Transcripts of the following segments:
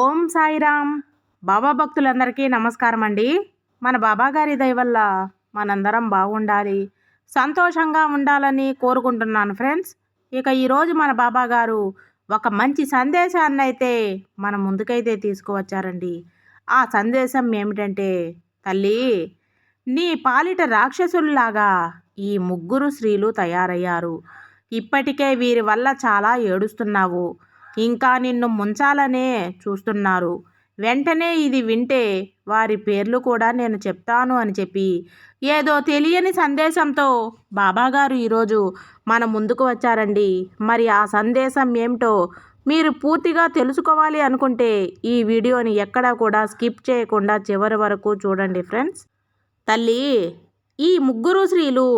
ఓం సాయిరామ్. బాబా భక్తులందరికీ నమస్కారం అండి మన బాబా గారి దయ వల్ల మనందరం బాగుండాలి. సంతోషంగా ఉండాలని కోరుకుంటున్నాను ఫ్రెండ్స్. ఇక ఈరోజు మన బాబాగారు ఒక మంచి సందేశాన్ని అయితే మన ముందుకైతే తీసుకువచ్చారండి. ఆ సందేశం ఏమిటంటే తల్లి నీ పాలిట రాక్షసుల్లాగా ఈ ముగ్గురు స్త్రీలు తయారయ్యారు. ఇప్పటికే వీరి వల్ల చాలా ఏడుస్తున్నావు. ఇంకా నిన్ను ముంచాలనే చూస్తున్నారు. వెంటనే ఇది వింటే వారి పేర్లు కూడా నేను చెప్తాను అని చెప్పి ఏదో తెలియని సందేశంతో బాబాగారు ఈరోజు మన ముందుకు వచ్చారండి. మరి ఆ సందేశం ఏమిటో మీరు పూర్తిగా తెలుసుకోవాలి అనుకుంటే ఈ వీడియోని ఎక్కడా కూడా స్కిప్ చేయకుండా చివరి వరకు చూడండి ఫ్రెండ్స్. తల్లి ఈ ముగ్గురు స్త్రీలు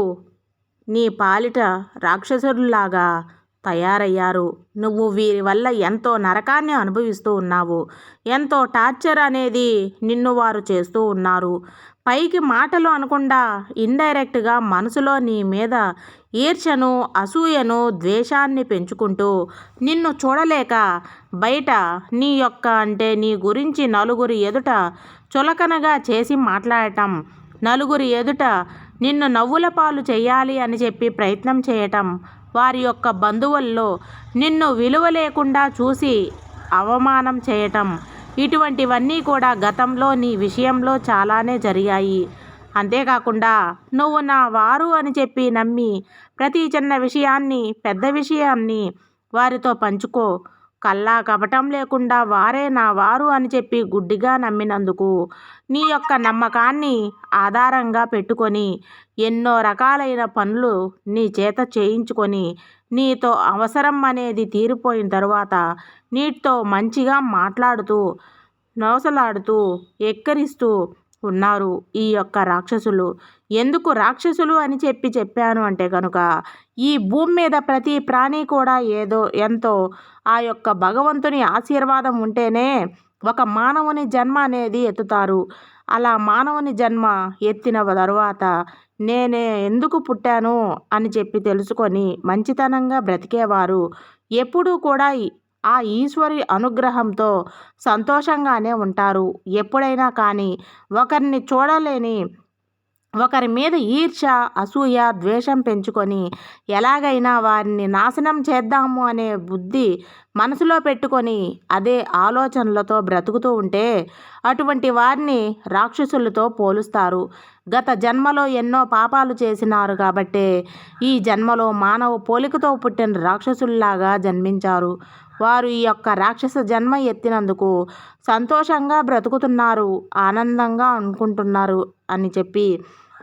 నీ పాలిట రాక్షసుల్లాగా తయారయ్యారు. నువ్వు వీరి వల్ల ఎంతో నరకాన్ని అనుభవిస్తూ ఉన్నావు. ఎంతో టార్చర్ అనేది నిన్ను వారు చేస్తూ ఉన్నారు. పైకి మాటలు అనకుండా ఇండైరెక్ట్గా మనసులో నీ మీద ఈర్షను అసూయను ద్వేషాన్ని పెంచుకుంటూ నిన్ను చూడలేక బయట నీ యొక్క అంటే నీ గురించి నలుగురి ఎదుట చులకనగా చేసి మాట్లాడటం నలుగురి ఎదుట నిన్ను నవ్వుల పాలు చేయాలి అని చెప్పి ప్రయత్నం చేయటం వారి యొక్క బంధువుల్లో నిన్ను విలువ లేకుండా చూసి అవమానం చేయటం. ఇటువంటివన్నీ కూడా గతంలో నీ విషయంలో చాలానే జరిగాయి. అంతేకాకుండా నువ్వు నా వారు అని చెప్పి నమ్మి ప్రతి చిన్న విషయాన్ని పెద్ద విషయాన్ని వారితో పంచుకో. కల్లా కపటం లేకుండా వారే నా వారు అని చెప్పి గుడ్డిగా నమ్మినందుకు నీ యొక్క నమ్మకాన్ని ఆధారంగా పెట్టుకొని ఎన్నో రకాలైన పనులు నీ చేత చేయించుకొని నీతో అవసరం అనేది తీరిపోయిన తరువాత నీటితో మంచిగా మాట్లాడుతూ నోసలాడుతూ ఎక్కరిస్తూ ఉన్నారు ఈ యొక్క రాక్షసులు. ఎందుకు రాక్షసులు అని చెప్పి చెప్పాను అంటే కనుక ఈ భూమి మీద ప్రతి ప్రాణి కూడా ఏదో ఎంతో ఆ యొక్క భగవంతుని ఆశీర్వాదం ఉంటేనే ఒక మానవుని జన్మ అనేది ఎత్తుతారు. అలా మానవుని జన్మ ఎత్తిన తరువాత నేనే ఎందుకు పుట్టాను అని చెప్పి తెలుసుకొని మంచితనంగా బ్రతికేవారు. ఎప్పుడూ కూడా ఆ ఈశ్వరి అనుగ్రహంతో సంతోషంగానే ఉంటారు. ఎప్పుడైనా కానీ ఒకరిని చూడలేని ఒకరి మీద ఈర్ష అసూయ ద్వేషం పెంచుకొని ఎలాగైనా వారిని నాశనం చేద్దాము అనే బుద్ధి మనసులో పెట్టుకొని అదే ఆలోచనలతో బ్రతుకుతూ ఉంటే అటువంటి వారిని రాక్షసులతో పోలుస్తారు. గత జన్మలో ఎన్నో పాపాలు చేసినారు కాబట్టే ఈ జన్మలో మానవ పోలికతో పుట్టిన రాక్షసుల్లాగా జన్మించారు. వారు ఈ యొక్క రాక్షస జన్మ ఎత్తినందుకు సంతోషంగా బ్రతుకుతున్నారు ఆనందంగా అనుకుంటున్నారు అని చెప్పి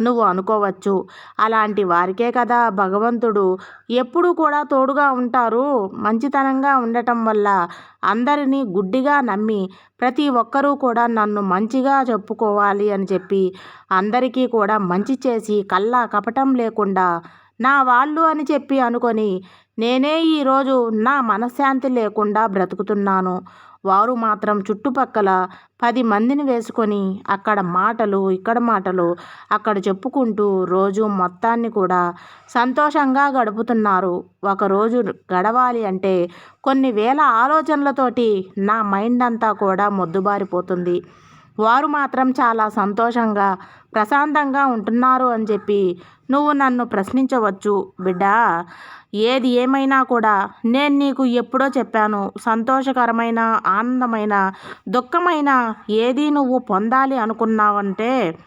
నువ్వు అనుకోవచ్చు. అలాంటి వారికే కదా భగవంతుడు ఎప్పుడూ కూడా తోడుగా ఉంటారు. మంచితనంగా ఉండటం వల్ల అందరినీ గుడ్డిగా నమ్మి ప్రతి ఒక్కరూ కూడా నన్ను మంచిగా చెప్పుకోవాలి అని చెప్పి అందరికీ కూడా మంచి చేసి కల్లా కపటం లేకుండా నా వాళ్ళు అని చెప్పి అనుకొని నేనే ఈరోజు నా మనశ్శాంతి లేకుండా బ్రతుకుతున్నాను. వారు మాత్రం చుట్టుపక్కల పది మందిని వేసుకొని అక్కడ మాటలు ఇక్కడ మాటలు అక్కడ చెప్పుకుంటూ రోజు మొత్తాన్ని కూడా సంతోషంగా గడుపుతున్నారు. ఒకరోజు గడవాలి అంటే కొన్ని వేల ఆలోచనలతోటి నా మైండ్ అంతా కూడా మొద్దుబారిపోతుంది. వారు మాత్రం చాలా సంతోషంగా ప్రశాంతంగా ఉంటున్నారు అని చెప్పి నువ్వు నన్ను ప్రశ్నించవచ్చు. బిడ్డా ఏది ఏమైనా కూడా నేను నీకు ఎప్పుడో చెప్పాను. సంతోషకరమైన ఆనందమైన దుఃఖమైన ఏది నువ్వు పొందాలి అనుకున్నావంటే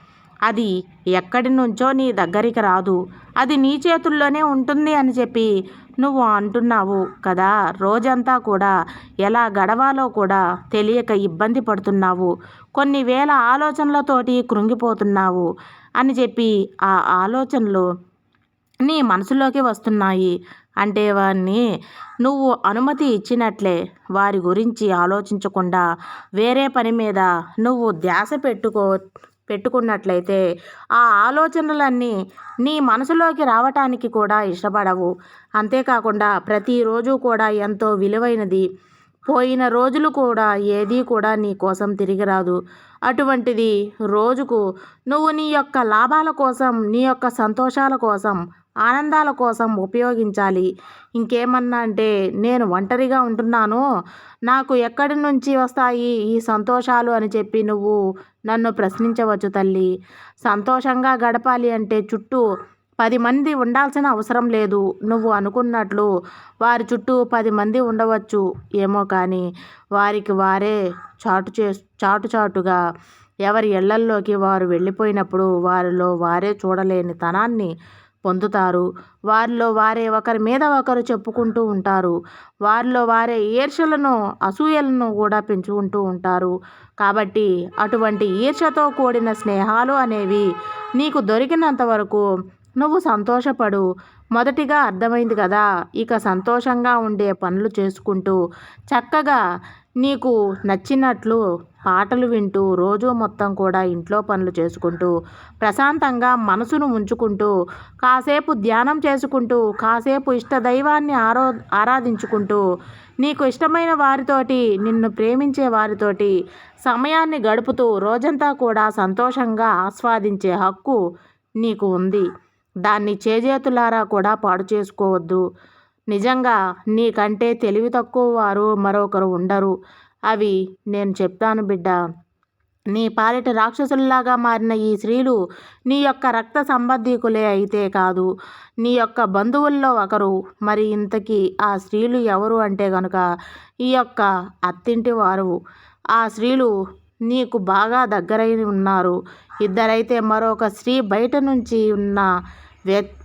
అది ఎక్కడి నుంచో నీ దగ్గరికి రాదు. అది నీ చేతుల్లోనే ఉంటుంది అని చెప్పి నువ్వు అంటున్నావు కదా. రోజంతా కూడా ఎలా గడవాలో కూడా తెలియక ఇబ్బంది పడుతున్నావు. కొన్ని వేల ఆలోచనలతోటి కృంగిపోతున్నావు అని చెప్పి ఆ ఆలోచనలు నీ మనసులోకి వస్తున్నాయి. అంటే వారిని నువ్వు అనుమతి ఇచ్చినట్లే వారి గురించి ఆలోచించకుండా వేరే పని మీద నువ్వు ధ్యాస పెట్టుకో పెట్టుకున్నట్లయితే ఆ ఆలోచనలన్నీ నీ మనసులోకి రావటానికి కూడా ఇష్టపడవు. అంతేకాకుండా ప్రతిరోజు కూడా ఎంతో విలువైనది. పోయిన రోజులు కూడా ఏదీ కూడా నీ కోసం తిరిగి రాదు. అటువంటిది రోజుకు నువ్వు నీ యొక్క లాభాల కోసం నీ యొక్క సంతోషాల కోసం ఆనందాల కోసం ఉపయోగించాలి. ఇంకేమన్నా అంటే నేను ఒంటరిగా ఉంటున్నాను. నాకు ఎక్కడి నుంచి వస్తాయి ఈ సంతోషాలు అని చెప్పి నువ్వు నన్ను ప్రశ్నించవచ్చు తల్లి. సంతోషంగా గడపాలి అంటే చుట్టూ పది మంది ఉండాల్సిన అవసరం లేదు. నువ్వు అనుకున్నట్లు వారి చుట్టూ పది మంది ఉండవచ్చు. ఏమో కానీ వారికి వారే చాటు చే చాటు చాటుగా ఎవరి ఇళ్ళల్లోకి వారు వెళ్ళిపోయినప్పుడు వారిలో వారే చూడలేని తనాన్ని పొందుతారు. వారిలో వారే ఒకరి మీద ఒకరు చెప్పుకుంటూ ఉంటారు. వారిలో వారే ఈర్షలను అసూయలను కూడా పెంచుకుంటూ ఉంటారు. కాబట్టి అటువంటి ఈర్షతో కూడిన స్నేహాలు అనేవి నీకు దొరికినంత వరకు నువ్వు సంతోషపడు. మొదటిగా అర్థమైంది కదా ఇక సంతోషంగా ఉండే పనులు చేసుకుంటూ చక్కగా నీకు నచ్చినట్లు పాటలు వింటూ రోజు మొత్తం కూడా ఇంట్లో పనులు చేసుకుంటూ ప్రశాంతంగా మనసును ఉంచుకుంటూ కాసేపు ధ్యానం చేసుకుంటూ కాసేపు ఇష్ట దైవాన్ని ఆరో ఆరాధించుకుంటూ నీకు ఇష్టమైన వారితోటి నిన్ను ప్రేమించే వారితోటి సమయాన్ని గడుపుతూ రోజంతా కూడా సంతోషంగా ఆస్వాదించే హక్కు నీకు ఉంది. దాన్ని చేజేతులారా కూడా పాడు చేసుకోవద్దు. నిజంగా నీకంటే తెలివి తక్కువ వారు మరొకరు ఉండరు. అవి నేను చెప్తాను బిడ్డ నీ పాలిట రాక్షసుల్లాగా మారిన ఈ స్త్రీలు నీ యొక్క రక్త సంబంధీకులే అయితే కాదు. నీ యొక్క బంధువుల్లో ఒకరు. మరి ఇంతకీ ఆ స్త్రీలు ఎవరు అంటే కనుక ఈ యొక్క అత్తింటి వారు. ఆ స్త్రీలు నీకు బాగా దగ్గరై ఉన్నారు. ఇద్దరైతే మరొక స్త్రీ బయట నుంచి ఉన్న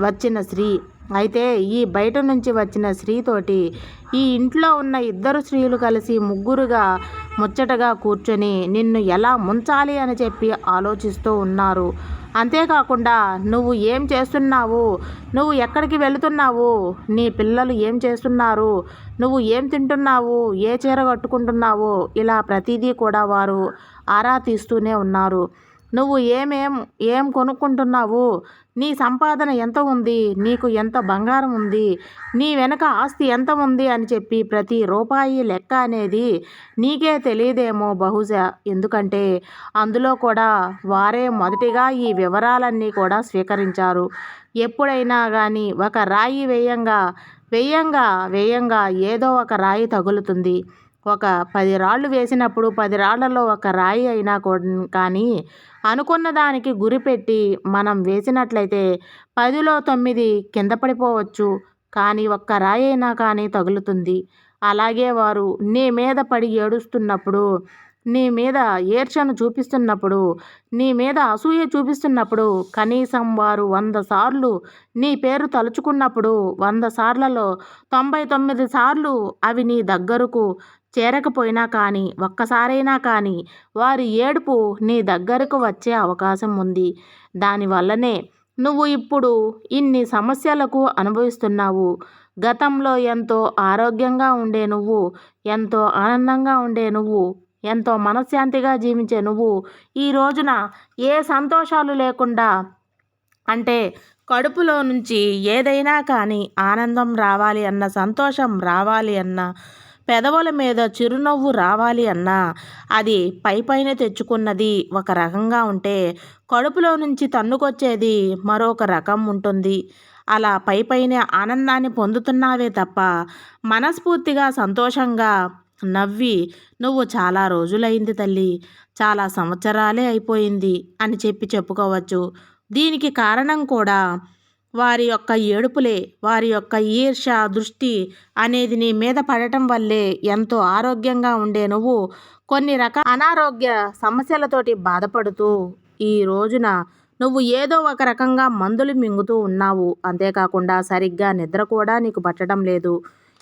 వచ్చిన స్త్రీ. అయితే ఈ బయట నుంచి వచ్చిన స్త్రీతోటి ఈ ఇంట్లో ఉన్న ఇద్దరు స్త్రీలు కలిసి ముగ్గురుగా ముచ్చటగా కూర్చొని నిన్ను ఎలా ముంచాలి అని చెప్పి ఆలోచిస్తూ ఉన్నారు. అంతేకాకుండా నువ్వు ఏం చేస్తున్నావు? నువ్వు ఎక్కడికి వెళుతున్నావు? నీ పిల్లలు ఏం చేస్తున్నారు? నువ్వు ఏం తింటున్నావు? ఏ చీర కట్టుకుంటున్నావు? ఇలా ప్రతిదీ కూడా వారు ఆరా తీస్తూనే ఉన్నారు. నువ్వు ఏమేం ఏం కొనుక్కుంటున్నావు? నీ సంపాదన ఎంత ఉంది? నీకు ఎంత బంగారం ఉంది? నీ వెనక ఆస్తి ఎంత ఉంది? అని చెప్పి ప్రతి రూపాయి లెక్క అనేది నీకే తెలియదేమో బహుశా. ఎందుకంటే అందులో కూడా వారే మొదటిగా ఈ వివరాలన్నీ కూడా స్వీకరించారు. ఎప్పుడైనా కానీ ఒక రాయి వేయంగా వేయంగా వేయంగా ఏదో ఒక రాయి తగులుతుంది. ఒక పది రాళ్ళు వేసినప్పుడు పది రాళ్ళలో ఒక రాయి అయినా కానీ అనుకున్న దానికి గురిపెట్టి మనం వేసినట్లయితే పదిలో తొమ్మిది కింద పడిపోవచ్చు. కానీ ఒక్క రాయి అయినా కానీ తగులుతుంది. అలాగే వారు నీ మీద పడి ఏడుస్తున్నప్పుడు నీ మీద ఏర్చను చూపిస్తున్నప్పుడు నీ మీద అసూయ చూపిస్తున్నప్పుడు కనీసం వారు వంద సార్లు నీ పేరు తలుచుకున్నప్పుడు వంద సార్లలో తొంభై తొమ్మిది సార్లు అవి నీ దగ్గరకు చేరకపోయినా కానీ ఒక్కసారైనా కానీ వారి ఏడుపు నీ దగ్గరకు వచ్చే అవకాశం ఉంది. దానివల్లనే నువ్వు ఇప్పుడు ఇన్ని సమస్యలకు అనుభవిస్తున్నావు. గతంలో ఎంతో ఆరోగ్యంగా ఉండే నువ్వు ఎంతో ఆనందంగా ఉండే నువ్వు ఎంతో మనశ్శాంతిగా జీవించే నువ్వు ఈ రోజున ఏ సంతోషాలు లేకుండా అంటే కడుపులో నుంచి ఏదైనా కానీ ఆనందం రావాలి అన్న సంతోషం రావాలి అన్న పెదవుల మీద చిరునవ్వు రావాలి అన్నా అది పై పైన తెచ్చుకున్నది ఒక రకంగా ఉంటే కడుపులో నుంచి తన్నుకొచ్చేది మరొక రకం ఉంటుంది. అలా పై పైన ఆనందాన్ని పొందుతున్నావే తప్ప మనస్ఫూర్తిగా సంతోషంగా నవ్వి నువ్వు చాలా రోజులైంది తల్లి చాలా సంవత్సరాలే అయిపోయింది అని చెప్పి చెప్పుకోవచ్చు. దీనికి కారణం కూడా వారి యొక్క ఏడుపులే వారి యొక్క ఈర్ష దృష్టి అనేది నీ మీద పడటం వల్లే ఎంతో ఆరోగ్యంగా ఉండే నువ్వు కొన్ని రకాల అనారోగ్య సమస్యలతోటి బాధపడుతూ ఈ రోజున నువ్వు ఏదో ఒక రకంగా మందులు మింగుతూ ఉన్నావు. అంతేకాకుండా సరిగ్గా నిద్ర కూడా నీకు పట్టడం లేదు.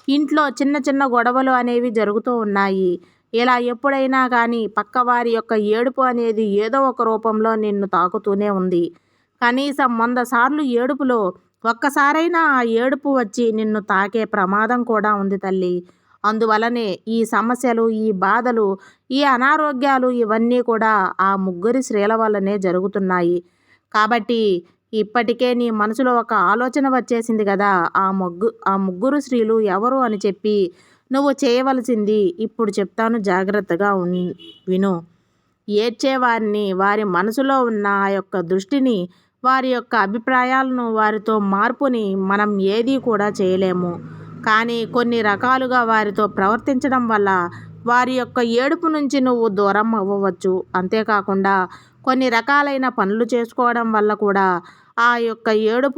ఇంట్లో చిన్న చిన్న గొడవలు అనేవి జరుగుతూ ఉన్నాయి. ఇలా ఎప్పుడైనా కానీ పక్కవారి యొక్క ఏడుపు అనేది ఏదో ఒక రూపంలో నిన్ను తాకుతూనే ఉంది. కనీసం వంద సార్లు ఏడుపులో ఒక్కసారైనా ఆ ఏడుపు వచ్చి నిన్ను తాకే ప్రమాదం కూడా ఉంది తల్లి. అందువలనే ఈ సమస్యలు ఈ బాధలు ఈ అనారోగ్యాలు ఇవన్నీ కూడా ఆ ముగ్గురి స్త్రీల వల్లనే జరుగుతున్నాయి. కాబట్టి ఇప్పటికే నీ మనసులో ఒక ఆలోచన వచ్చేసింది కదా ఆ ముగ్గు ఆ ముగ్గురు స్త్రీలు ఎవరు అని చెప్పి నువ్వు చేయవలసింది. ఇప్పుడు చెప్తాను జాగ్రత్తగా విను. ఏడ్చేవారిని వారి మనసులో ఉన్న ఆ యొక్క దృష్టిని వారి యొక్క అభిప్రాయాలను వారితో మార్పుని మనం ఏదీ కూడా చేయలేము. కానీ కొన్ని రకాలుగా వారితో ప్రవర్తించడం వల్ల వారి యొక్క ఏడుపు నుంచి నువ్వు దూరం అవ్వవచ్చు. అంతేకాకుండా కొన్ని రకాలైన పనులు చేసుకోవడం వల్ల కూడా ఆ యొక్క ఏడుపు